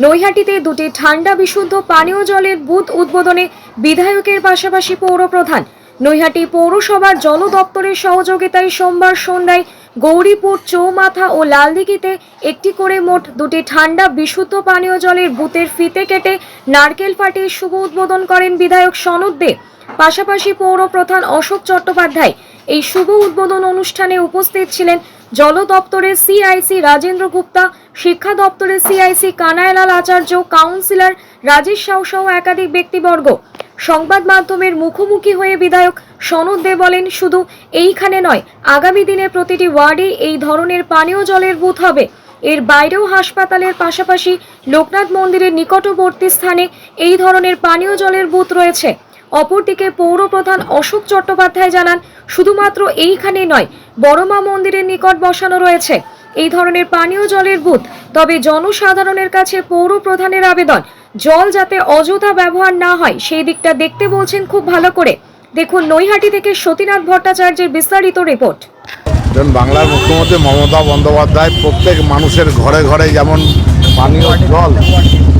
নৈহাটিতে দুটি ঠান্ডা বিশুদ্ধ পানীয় জলের বুথ উদ্বোধনে বিধায়কের পাশাপাশি পৌরপ্রধান। নৈহাটি পৌরসভার জল দপ্তরের সহযোগিতায় সোমবার সন্ধ্যায় গৌরীপুর, চৌমাথা ও লালদিঘিতে একটি করে মোট দুটি ঠান্ডা বিশুদ্ধ পানীয় জলের বুথের ফিতে কেটে নারকেল ফাটিয়ে শুভ উদ্বোধন করেন বিধায়ক সনদ দে। পাশাপাশি পৌরপ্রধান অশোক চট্টোপাধ্যায় এই শুভ উদ্বোধন অনুষ্ঠানে উপস্থিত ছিলেন জল দপ্তরের সিআইসি রাজেন্দ্র গুপ্তা, শিক্ষা দপ্তরের সিআইসি কানায়লাল আচার্য, কাউন্সিলর রাজেশ সাউ সহ একাধিক ব্যক্তিবর্গ। সংবাদ মাধ্যমের মুখোমুখি হয়ে বিধায়ক সনদ দে বলেন, শুধু এইখানে নয়, আগামী দিনে প্রতিটি ওয়ার্ডে এই ধরনের পানীয় জলের বুথ হবে। এর বাইরেও হাসপাতালের পাশাপাশি লোকনাথ মন্দিরের নিকটবর্তী স্থানে এই ধরনের পানীয় জলের বুথ রয়েছে। অপরদিকে পৌরপ্রধান অশোক চট্টোপাধ্যায় জানান, শুধুমাত্র এইখানে নয়, বড়মা মন্দিরের নিকট বসানো রয়েছে। এই ধরনের পানীয় জলের বুথ, তবে জনসাধারণের কাছে পৌর প্রধানের আবেদন। জল যাতে অযথা ব্যবহার না হয়, সেই দিকটা দেখতে বলছেন খুব ভালো করে। দেখুন, নৈহাটি থেকে সতীনাথ ভট্টাচার্যের বিস্তারিত রিপোর্ট। বাংলার মুখ্যমন্ত্রী মমতা বন্দ্যোপাধ্যায় প্রত্যেক মানুষের ঘরে ঘরে যেমন পানীয় জল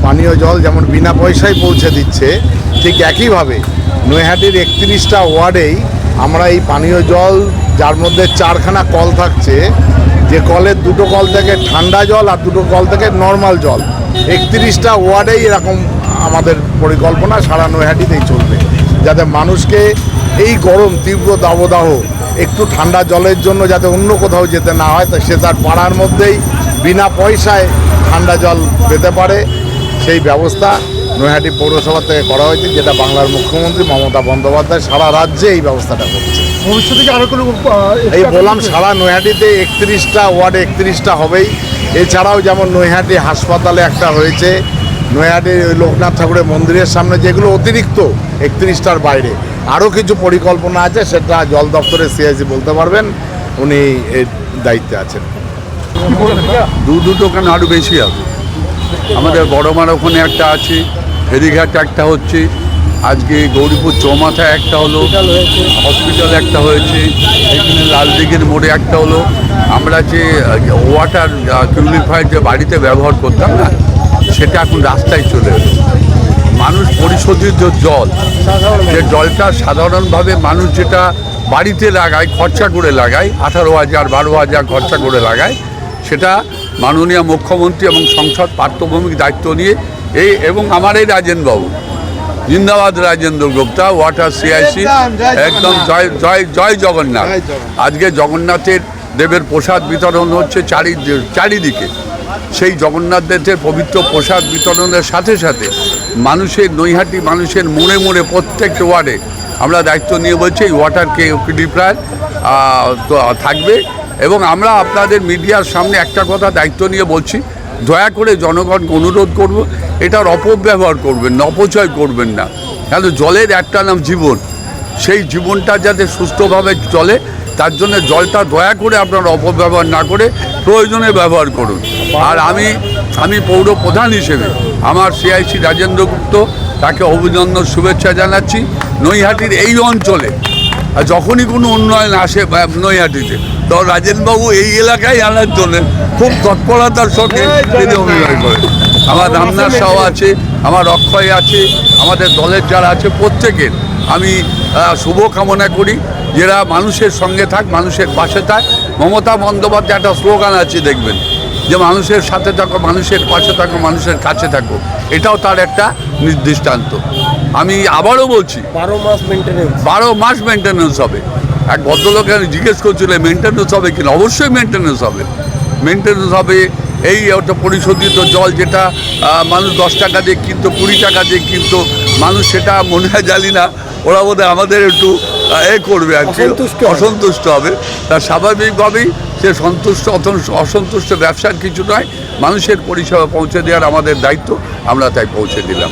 পানীয় জল যেমন বিনা পয়সায় পৌঁছে দিচ্ছে ঠিক একইভাবে নৈহাটির একত্রিশটা ওয়ার্ডেই আমরা এই পানীয় জল, যার মধ্যে চারখানা কল থাকছে, যে কলের দুটো কল থেকে ঠান্ডা জল আর দুটো কল থেকে নর্মাল জল। একত্রিশটা ওয়ার্ডেই এরকম আমাদের পরিকল্পনা সারা নৈহাটিতেই চলবে। যাতে মানুষকে এই গরম তীব্র দাবদাহ, একটু ঠান্ডা জলের জন্য যাতে অন্য কোথাও যেতে না হয় সে তার পাড়ার মধ্যেই বিনা পয়সায় ঠান্ডা জল পেতে পারে। সেই ব্যবস্থা নৈহাটি পৌরসভা থেকে করা হয়েছে যেটা বাংলার মুখ্যমন্ত্রী মমতা বন্দ্যোপাধ্যায় সারা রাজ্যে এই ব্যবস্থাটা করছে। ভবিষ্যতে কি আরও কোনো এই বললাম সারা নৈহাটিতে একত্রিশটা ওয়ার্ডে একত্রিশটা হবেই। এছাড়াও যেমন নৈহাটি হাসপাতালে একটা হয়েছে নৈহাটি ওই লোকনাথ ঠাকুরের মন্দিরের সামনে যেগুলো অতিরিক্ত একত্রিশটার বাইরে। আরও কিছু পরিকল্পনা আছে সেটা জল দপ্তরের সিআইসি বলতে পারবেন উনি এর দায়িত্বে আছেন? দু দুটো কেন আরও বেশি হবে? আমাদের বড়মার ওখানে একটা আছে, ফেরিঘাট একটা হচ্ছে, আজকে গৌরীপুর চৌমাথায় একটা হলো হসপিটাল একটা হয়েছে, এখানে লালদিঘির মোড়ে একটা হলো, আমরা যে ওয়াটার পিউরিফায়ার যে বাড়িতে ব্যবহার করতাম না, সেটা এখন রাস্তায় চলে এলো মানুষ পরিশোধিত জল, যে জলটা সাধারণভাবে মানুষ যেটা বাড়িতে লাগায়, খরচা করে লাগায়, আঠারো হাজার, বারো হাজার খরচা করে লাগায়, সেটা মাননীয় মুখ্যমন্ত্রী এবং সংসদ পার্থভূমিক দায়িত্ব নিয়ে এই এবং আমার এই রাজেনবাবু জিন্দাবাদ রাজেন্দ্র গুপ্তা ওয়াটার সিআইসি একদম জয় জয় জয় জগন্নাথ। আজকে জগন্নাথের দেবের প্রসাদ বিতরণ হচ্ছে চারি চারিদিকে। সেই জগন্নাথ দেবের পবিত্র প্রসাদ বিতরণের সাথে সাথে মানুষের নৈহাটি মানুষের মোড়ে মোড়ে প্রত্যেক ওয়ার্ডে আমরা দায়িত্ব নিয়ে বলছি এই ওয়াটার কে তো থাকবে। এবং আমরা আপনাদের মিডিয়ার সামনে একটা কথা দায়িত্ব নিয়ে বলছি, দয়া করে জনগণকে অনুরোধ করব, এটার অপব্যবহার করবেন না, অপচয় করবেন না। কেন জলের একটা নাম জীবন, সেই জীবনটা যাতে সুস্থভাবে চলে, তার জন্য জলটা দয়া করে আপনারা অপব্যবহার না করে প্রয়োজনে ব্যবহার করুন। আর আমি আমি পৌর প্রধান হিসেবে আমার সিআইসি রাজেন্দ্র গুপ্ত, তাকে অভিনন্দন শুভেচ্ছা জানাচ্ছি। নৈহাটির এই অঞ্চলে আর যখনই কোনো উন্নয়ন আসে নৈহাটিতে তো রাজেনবাবু এই এলাকায় আনার জন্য খুব তৎপরতার সঙ্গে তিনি অভিনয় করেন। আমার রামনাথ সাহ আছে আমার অক্ষয় আছে আমাদের দলের যারা আছে প্রত্যেকের আমি শুভ কামনা করি যারা মানুষের সঙ্গে থাক মানুষের পাশে থাক। মমতা বন্দ্যোপাধ্যায় একটা স্লোগান আছে দেখবেন যে মানুষের সাথে থাকো মানুষের পাশে থাকো মানুষের কাছে থাকো। এটাও তার একটা নির্দিষ্টান্ত। আমি আবারও বলছি বারো মাস মেনটেনেন্স বারো মাস মেনটেন্যান্স হবে। এক ভদ্রলোক জিজ্ঞেস করছিল মেনটেন্যান্স হবে কিনা? অবশ্যই মেনটেন্যান্স হবে। মেনটেন্যান্স হবে এই একটা পরিশোধিত জল যেটা মানুষ দশ টাকা দিয়ে কিনতো কুড়ি টাকা দিয়ে কিনতো মানুষ সেটা মনে হয় জানি না ওরা বোধহয় আমাদের একটু এ করবে আর কি। অসন্তুষ্ট হবে। অসন্তুষ্ট হবে। তা স্বাভাবিকভাবেই সে সন্তুষ্ট অত- অসন্তুষ্ট ব্যবসার কিছু নয় মানুষের পরিষেবা পৌঁছে দেওয়ার আমাদের দায়িত্ব আমরা তাই পৌঁছে দিলাম।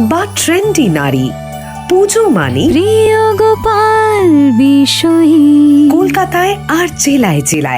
বা ট্রেন্ডি নারী। পুজো মানে প্রিয় গোপাল বিষয়ী। কলকাতায় আর জেলায় জেলায়।